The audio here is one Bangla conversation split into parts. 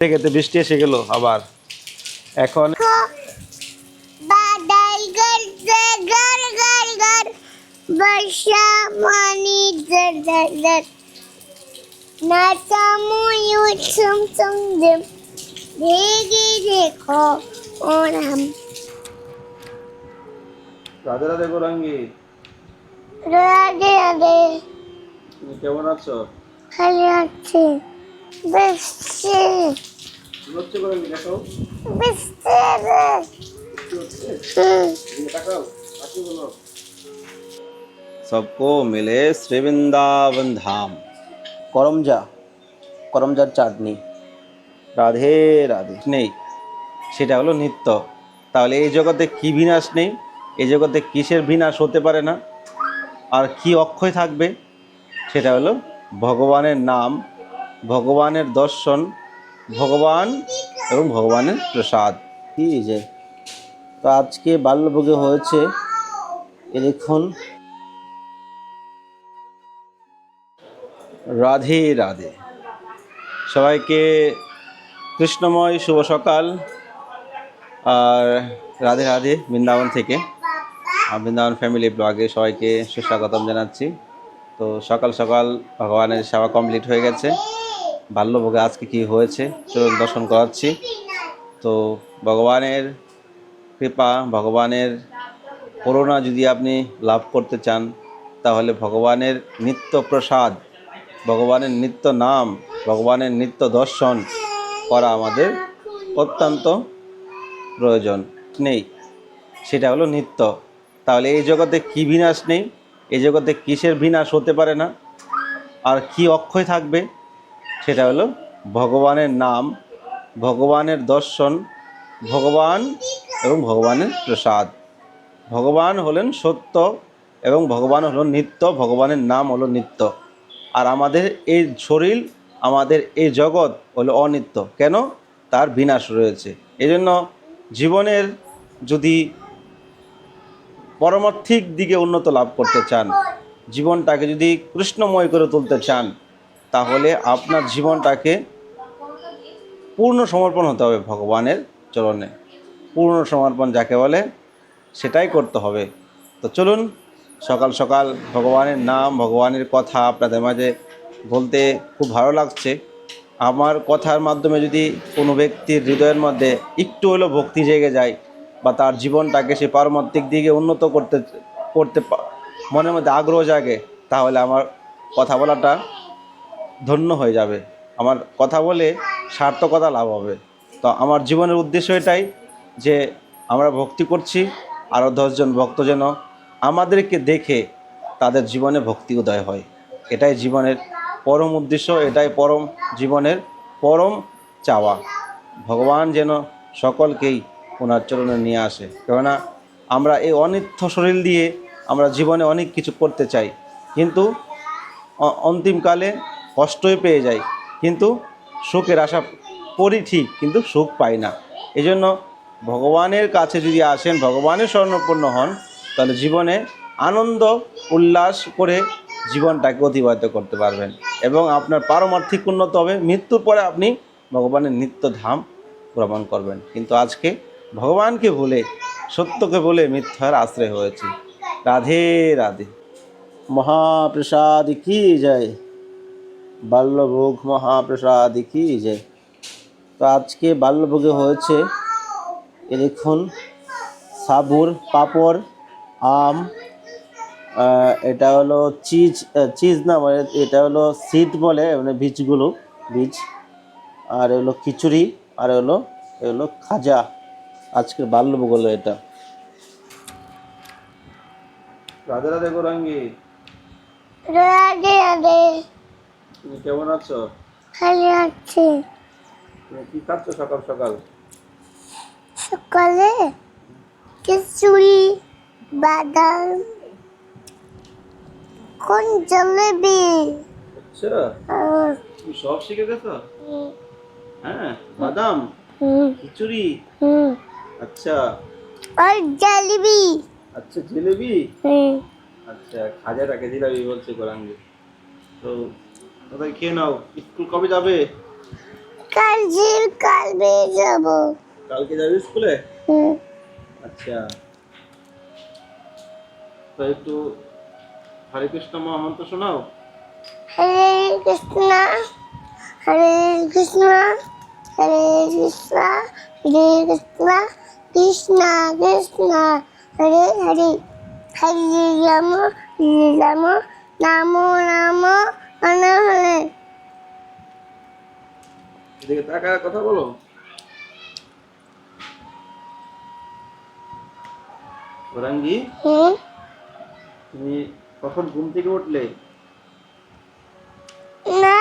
খেতে বৃষ্টি এসে গেল আবার। এখন বাদাই গরছে গর গর গর বর্ষা মানি জর জর জর নাচামুয়ু ছুম ছুম জিম ভেগে দেখো ওরাম। রাধে রাধে গোরাঙ্গি। রাধে রাধে। তুমি কেমন আছো? খালি আছে। বৃষ্টি হচ্ছে গোরাঙ্গি দেখো বৃষ্টি রে হুম सबको मिले श्री वृंदावन धाम করমজা করমজার চাটনি রাধে রাধে নেই সেটা হলো নিত্য তাহলে এই জগতে কি বিনাশ নেই এই জগতে কিসের বিনাশ হতে পারে না আর কি অক্ষয় থাকবে সেটা হলো ভগবানের নাম ভগবানের দর্শন ভগবান এবং ভগবানের প্রসাদ। কি যে? তো আজকে বাল্যভোগে হয়েছে। এ দেখুন। রাধে রাধে। সবাইকে কৃষ্ণময় শুভ সকাল। আর রাধে রাধে, বৃন্দাবন থেকে। বৃন্দাবন ফ্যামিলি ব্লগে সবাইকে সুস্বাগতম জানাচ্ছি। তো সকাল সকাল ভগবানের সেবা কমপ্লিট হয়ে গেছে। বাল্যভোগে আজকে কি হয়েছে, চলুন দর্শন করাচ্ছি। তো ভগবানের কৃপা, ভগবানের করোনা যদি আপনি লাভ করতে চান, তাহলে ভগবানের নিত্য প্রসাদ, ভগবানের নিত্য নাম, ভগবানের নিত্য দর্শন করা আমাদের অত্যন্ত প্রয়োজন। নেই, সেটা হলো নিত্য। তাহলে এই জগতে কি বিনাশ নেই? এই জগতে কিসের বিনাশ হতে পারে না? আর কি অক্ষয় থাকবে? সেটা হলো ভগবানের নাম, ভগবানের দর্শন, ভগবান এবং ভগবানের প্রসাদ। ভগবান হলেন সত্য এবং ভগবান হলো নিত্য, ভগবানের নাম হলো নিত্য। আর আমাদের এই শরীর, আমাদের এই জগৎ হলো অনিত্য। কেন? তার বিনাশ রয়েছে। এজন্য জীবনের যদি পরমার্থিক দিকে উন্নত লাভ করতে চান, জীবনটাকে যদি কৃষ্ণময় করে তুলতে চান তাহলে আপনার জীবনটাকে পূর্ণ সমর্পণ হতে হবে ভগবানের চরণে। পূর্ণ সমর্পণ যাকে বলে, সেটাই করতে হবে। তো চলুন, সকাল সকাল ভগবানের নাম, ভগবানের কথা আপনাদের মাঝে বলতে খুব ভালো লাগছে। আমার কথার মাধ্যমে যদি কোনো ব্যক্তির হৃদয়ের মধ্যে একটু হলেও ভক্তি জেগে যায় বা তার জীবনটাকে সে পারমাত্মিক দিকে উন্নত করতে করতে মনের মধ্যে আগ্রহ জাগে, তাহলে আমার কথা বলাটা ধন্য হয়ে যাবে। আমার কথা বলে সার্থকতা লাভ হবে। তো আমার জীবনের উদ্দেশ্য এটাই যে আমরা ভক্তি করছি আরও দশজন ভক্ত যেন আমাদেরকে দেখে তাদের জীবনে ভক্তি উদয় হয়। এটাই জীবনের পরম উদ্দেশ্য, এটাই পরম জীবনের পরম চাওয়া। ভগবান যেন সকলকেই ওনার চরণে নিয়ে আসে। কেননা আমরা এই অনিত্য শরীর দিয়ে আমরা জীবনে অনেক কিছু করতে চাই। কিন্তু অন্তিমকালে কষ্টই পেয়ে যাই কিন্তু সুখের আশা করি ঠিক, কিন্তু সুখ পাই না। এই জন্য ভগবানের কাছে যদি আসেন, ভগবানের স্বর্ণপূর্ণ হন, তাহলে জীবনে আনন্দ, উল্লাস করে জীবনটাকে অতিবাহিত করতে পারবেন। এবং আপনার পারমার্থিক উন্নত হবে। মৃত্যুর পরে আপনি ভগবানের নিত্য ধাম ভ্রমণ করবেন। কিন্তু আজকে ভগবানকে ভুলে, সত্যকে বলে মিথ্যার আশ্রয় হয়েছে। রাধে রাধে। মহাপ্রসাদ কি জয়? বাল্যভোগ মহাপ্রসাদ কি জয় তো আজকে বাল্যভোগে হয়েছে এ দেখুন সাবুর পাপড় আম এটা হলো চিজ চিজ না মানে এটা হলো সিড বলে মানে বীজগুলো বীজ। আর হলো খিচুড়ি আর হলো এ হলো খাজা। আজকের বাল্যভোগ হলো এটা। রাধে রাধে গোরাঙ্গি। রাধে রাধে। তুমি কেমন আছো? খালি আছে। তুমি কি খাচ্ছ সকাল সকাল? সকালে খিচুড়ি বাদাম কোন জলেবি। আচ্ছা। তুমি সব শিখে গেছো? হ্যাঁ বাদাম খিচুড়ি? আচ্ছা। আর জলেবি। আচ্ছা জিলেবি? আচ্ছা খাজাটাকে জিলাবি বলছে গোরাঙ্গি তো কোথায় খেয়ে নাও। স্কুল কবে যাবে? কাল যে কাল বেয়ে যাব। কালকে যাবি স্কুলে? হুম। আচ্ছা। তো একটু হরে কৃষ্ণ মহামন্ত্র শোনাও। হরে কৃষ্ণ হরে কৃষ্ণ হরে কৃষ্ণ হরে কৃষ্ণ কৃষ্ণ কৃষ্ণ হরে হরে। হরে রাম হরে রাম নাম নাম। হরে হরে এদিকে টাকা কথা বলো। ওরাঙ্গি তুমি কখন ঘুম থেকে উঠলে? না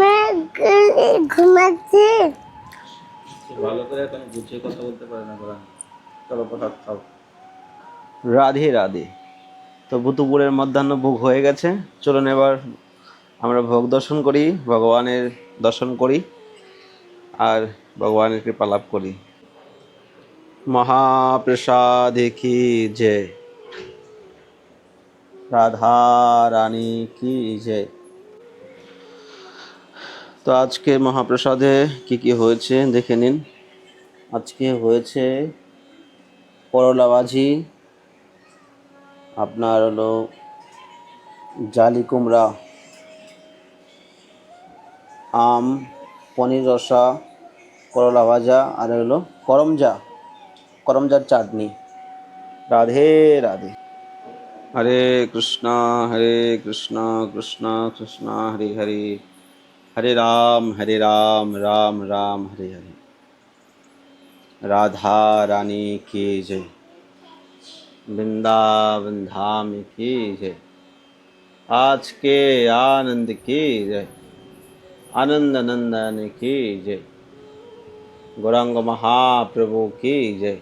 না ঘুমাচ্ছি। ভালো করে এখন বুঝিয়ে কথা বলতে পারে না ওরাঙ্গি চলো প্রসাদ খাও রাধে রাধে। তো বুতুপুরের মধ্যাহ্ন ভোগ হয়ে গেছে। চলুন এবার আমরা ভোগ দর্শন করি, ভগবানের দর্শন করি, আর ভগবানের কৃপা লাভ করি। মহাপ্রসাদ কি জয় রাধা রানী কি জয় তো আজকে মহাপ্রসাদে কি কি হয়েছে দেখে নিন। আজকে হয়েছে করলা ভাজি আপনার হলো জালি কুমড়া, আম, পনির রসা, করলা ভাজা আর হলো করমজা, করমজার চাটনি। রাধে রাধে। হরে কৃষ্ণ হরে কৃষ্ণ কৃষ্ণ কৃষ্ণ, হরে হরে। হরে রাম হরে রাম রাম রাম, হরে হরে। রাধা রানী কে জয়। वृंदावन धाम की जय। आज के आनंद की जय। आनंद नंदन की जय। गौरंग महाप्रभु की जय।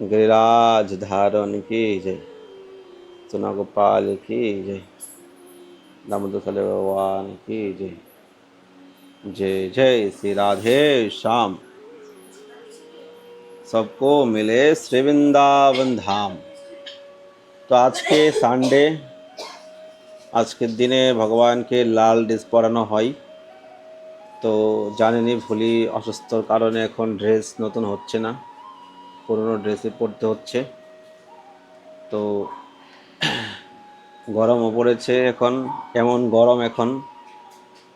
गिरिराज धारण की जय। सुना गोपाल की जय। दामोदर भगवान की जय। जय जय श्री राधे श्याम। सबको मिले श्री वृंदावन ধাম তো আজকে সানডে আজকের দিনে ভগবানকে লাল ড্রেস পরানো হয় তো জানেনই ভুলি অসুস্থর কারণে এখন ড্রেস নতুন হচ্ছে না পুরনো ড্রেসে পরতে হচ্ছে তো গরমও পড়েছে এখন এমন গরম এখন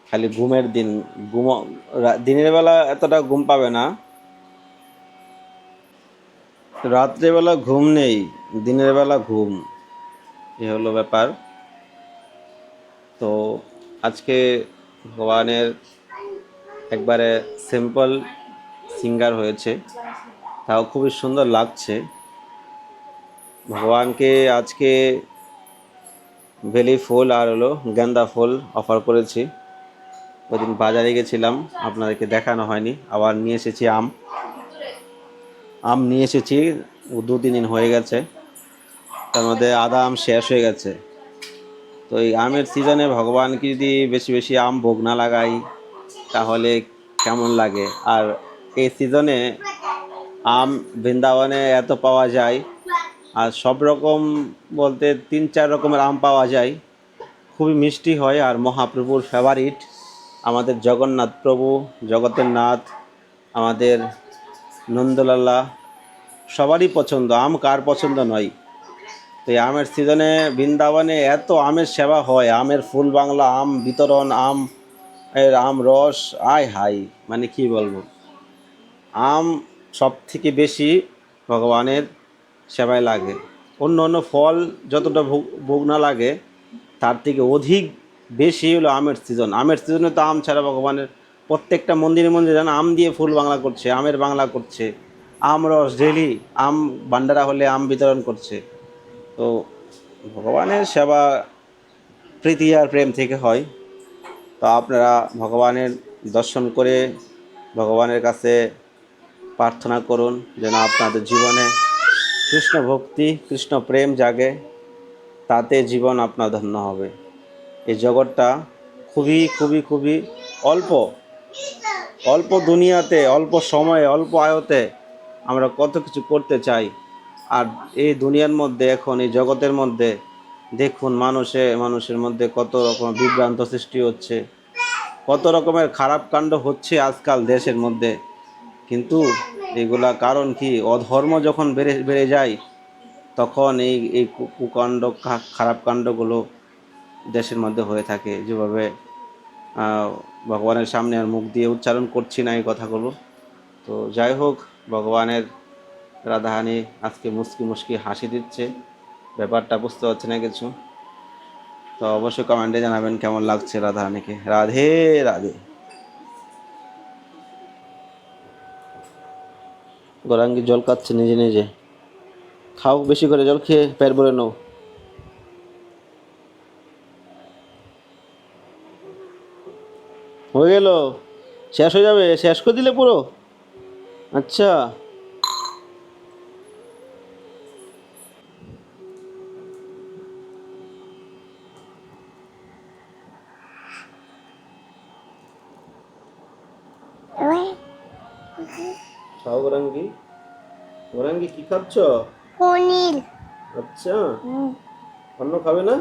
খালি ঘুমের দিন ঘুম দিনের বেলা এতটা ঘুম পাবে না রাত্রেবেলা ঘুম নেই, দিনের বেলা ঘুম। এ হলো ব্যাপার। তো আজকে ভগবানের একবারে সিম্পল সিঙ্গার হয়েছে। তাও খুবই সুন্দর লাগছে। ভগবানকে আজকে বেলি ফুল আর হলো গেন্দা ফুল অফার করেছি। ওই দিন বাজারে গেছিলাম, আপনাদেরকে দেখানো হয়নি, আবার নিয়ে এসেছি আম। আম নিয়ে এসেছি দু তিন দিন হয়ে গেছে। তার মধ্যে আদা আম শেষ হয়ে গেছে। তো এই আমের সিজনে ভগবানকে যদি বেশি বেশি আম ভোগ না লাগাই, তাহলে কেমন লাগে? আর এই সিজনে আম বৃন্দাবনে এত পাওয়া যায়, আর সব রকম বলতে তিন চার রকমের আম পাওয়া যায়। খুবই মিষ্টি হয়, আর মহাপ্রভুর ফেভারিট আমাদের জগন্নাথ প্রভু, জগতের নাথ, আমাদের নন্দলালা সবারই পছন্দ আম কার পছন্দ নয়। তো এই আমের সিজনে বৃন্দাবনে এত আমের সেবা হয় আমের ফুল বাংলা আম বিতরণ আম এর আম রস আয় হাই মানে কি বলব? আম সব থেকে বেশি ভগবানের সেবায় লাগে। অন্য অন্য ফল যতটা ভোগ ভোগ না লাগে তার থেকে অধিক বেশি হলো আমের সিজন। আমের সিজনে তো আম ছাড়া ভগবানের প্রত্যেকটা মন্দিরে মন্দিরে যেন আম দিয়ে ফুল বাংলা করছে আমের বাংলা করছে। আম রস ডেলি আম ভান্ডারা হলে আম বিতরণ করছে। তো ভগবানের সেবা প্রীতি আর প্রেম থেকে হয়। তো আপনারা ভগবানের দর্শন করে ভগবানের কাছে প্রার্থনা করুন যেন আপনাদের জীবনে কৃষ্ণ ভক্তি, কৃষ্ণ প্রেম জাগে, তাতে জীবন আপনার ধন্য হবে। এই জগৎটা খুবই খুবই খুবই অল্প অল্প দুনিয়াতে, অল্প সময়ে, অল্প আয়তে আমরা কত কিছু করতে চাই। আর এই দুনিয়ার মধ্যে এখন, এই জগতের মধ্যে দেখুন মানুষে, মানুষের মধ্যে কত রকম বিভ্রান্ত সৃষ্টি হচ্ছে। কত রকমের খারাপ কাণ্ড হচ্ছে আজকাল দেশের মধ্যে। কিন্তু এগুলা কারণ কি? অধর্ম যখন বেড়ে বেড়ে যায়, তখন এই এই কুকাণ্ড খারাপ কাণ্ডগুলো দেশের মধ্যে হয়ে থাকে। যেভাবে ভগবানের সামনে আর মুখ দিয়ে উচ্চারণ করছি না এই কথাগুলো। তো যাই হোক ভগবানের রাধাহানি আজকে মুস্কি মুস্কি হাসি দিচ্ছে। ব্যাপারটা বুঝতে পারছি না কিছু। তো অবশ্যই কমেন্টে জানাবেন কেমন লাগছে রাধাহানিকে রাধে রাধে। গরাঙ্গি জল খাচ্ছে নিজে নিজে। খাও, বেশি করে জল খেয়ে পেট ভরে নাও। হয়ে গেল। শেষ হয়ে যাবে? শেষ করে দিলে পুরো? আচ্ছা। খাও গরাঙ্গি। কি খাচ্ছ? পনির। আচ্ছা। অন্য খাবে না?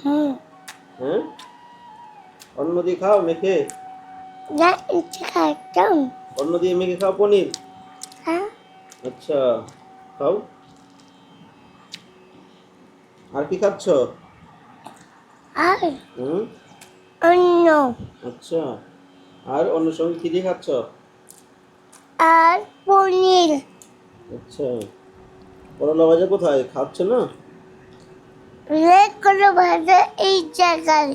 হ্যাঁ? অন্য দিয়ে খাও মেখে। যা ইচ্ছে খাইতাম অন্য দিয়ে মেখে খাও পনির? হ্যাঁ। আচ্ছা খাও। আর কি খাচ্ছ? আর হুম? অন্য আচ্ছা আর অন্য সঙ্গে কি দিয়ে খাচ্ছ? আর পনির। আচ্ছা করলা ভাজা কোথায়? খাচ্ছ না? রেড করলা ভাজা এই জায়গায়।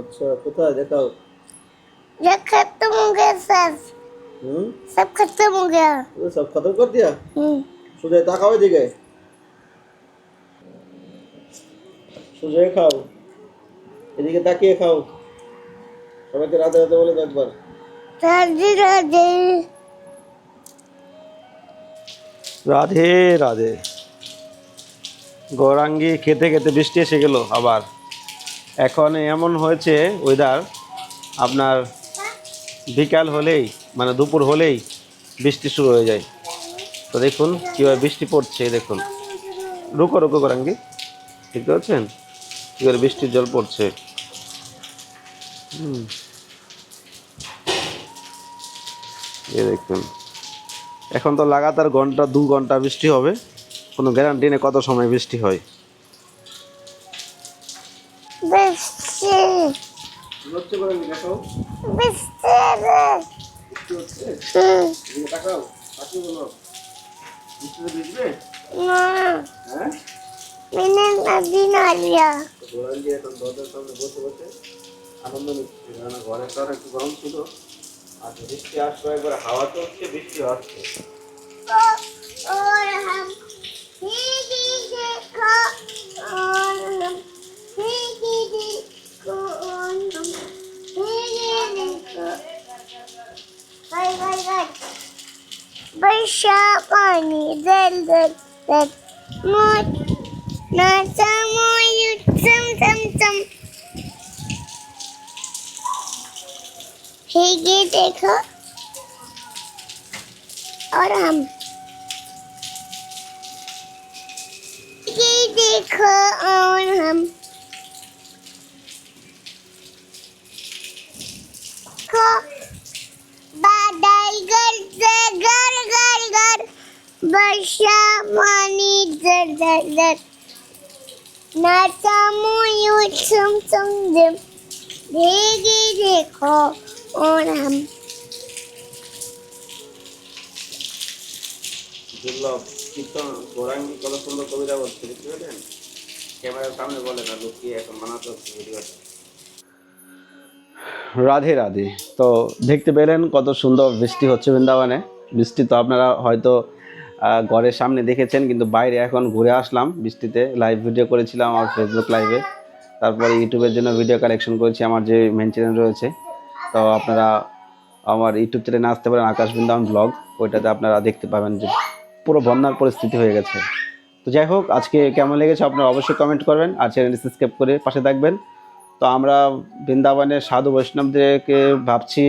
আচ্ছা কোথায়? দেখাও। দেখাতো মুখে স্যার सब হুম सब खत्म हो गया ও সব খতম কর দিয়া हम्म সুজয় তাকাও এদিকে সুজয় খাও এদিকে তাকিয়ে খাও সবাইকে রাতে রাতে বলে দাও একবার राधे राधे রাধে রাধে গৌরাঙ্গি খেতে খেতে বৃষ্টি এসে গেল আবার এখন এমন হয়েছে ওয়েদার আপনার বিকাল হলেই মানে দুপুর হলেই বৃষ্টি শুরু হয়ে যায়। তো দেখুন কীভাবে বৃষ্টি পড়ছে দেখুন। রুকো রুকো গৌরাঙ্গি দেখতে পাচ্ছেন কী করে বৃষ্টির জল পড়ছে। হুম। এ দেখুন। এখন তো লাগাতার ঘণ্টা, দু ঘণ্টা বৃষ্টি হবে। কোনো গ্যারান্টি নেই কত সময় বৃষ্টি হয়। ঘরে তো একটু গরম ছিল আর বৃষ্টি আসলো একবার হাওয়া চলছে বৃষ্টি আসছে Bye, পানি bye. জল না সময় सम ये देखो। और हम। ये देखो और हम। को बादल गर गर गर गर वर्षा पानी जर जर जर नाचा मयूर सुम सुम जिम देगी देखो। ও দুর্লভ কীর্তন কত সুন্দর কবিতা বলছে বুঝতে পেরেছেন ক্যামেরার সামনে বলে না লুকিয়ে এখন মানাতে হচ্ছে রাধে রাধে। তো দেখতে পেলেন কত সুন্দর বৃষ্টি হচ্ছে বৃন্দাবনে। বৃষ্টি তো আপনারা হয়তো ঘরের সামনে দেখেছেন কিন্তু বাইরে এখন ঘুরে আসলাম বৃষ্টিতে। লাইভ ভিডিও করেছিলাম আমার ফেসবুক লাইভে তারপরে ইউটিউবের জন্য ভিডিও কালেকশন করেছি আমার যে মেন চ্যানেল রয়েছে। তো আপনারা আমার ইউটিউব চ্যানেলে আসতে পারেন আকাশ বৃন্দাবন ব্লগ ওইটাতে আপনারা দেখতে পাবেন যে পুরো বন্যার পরিস্থিতি হয়ে গেছে। তো যাই হোক, আজকে কেমন লেগেছে আপনারা অবশ্যই কমেন্ট করবেন আর চ্যানেলটি সাবস্ক্রাইব করে পাশে থাকবেন। তো আমরা বৃন্দাবনের সাধু বৈষ্ণবদেরকে ভাবছি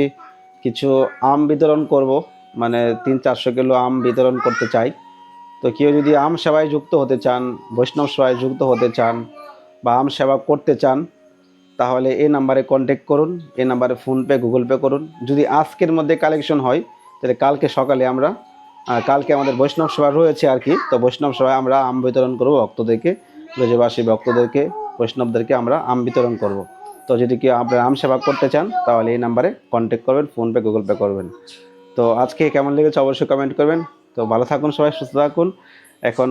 কিছু আম বিতরণ করব মানে তিন চারশো কিলো আম বিতরণ করতে চাই। তো কেউ যদি আম সেবায় যুক্ত হতে চান, বৈষ্ণব সেবায় যুক্ত হতে চান বা আম সেবা করতে চান তাহলে এই নাম্বারে কন্ট্যাক্ট করুন, এই নাম্বারে ফোনপে গুগল পে করুন। যদি আজকের মধ্যে কালেকশন হয়, তাহলে কালকে সকালে আমরা কালকে আমাদের বৈষ্ণব সভা রয়েছে আর কি, তো বৈষ্ণব সভায় আমরা আম বিতরণ করব ভক্তদেরকে, ব্রজবাসী ভক্তদেরকে, বৈষ্ণবদেরকে আমরা আম বিতরণ করব। তো যদি কেউ আপনারা আম সেবা করতে চান, তাহলে এই নাম্বারে কন্ট্যাক্ট করবেন ফোনপে গুগল পে করবেন। তো আজকে কেমন লেগেছে অবশ্যই কমেন্ট করবেন। তো ভালো থাকুন সবাই, সুস্থ থাকুন। এখন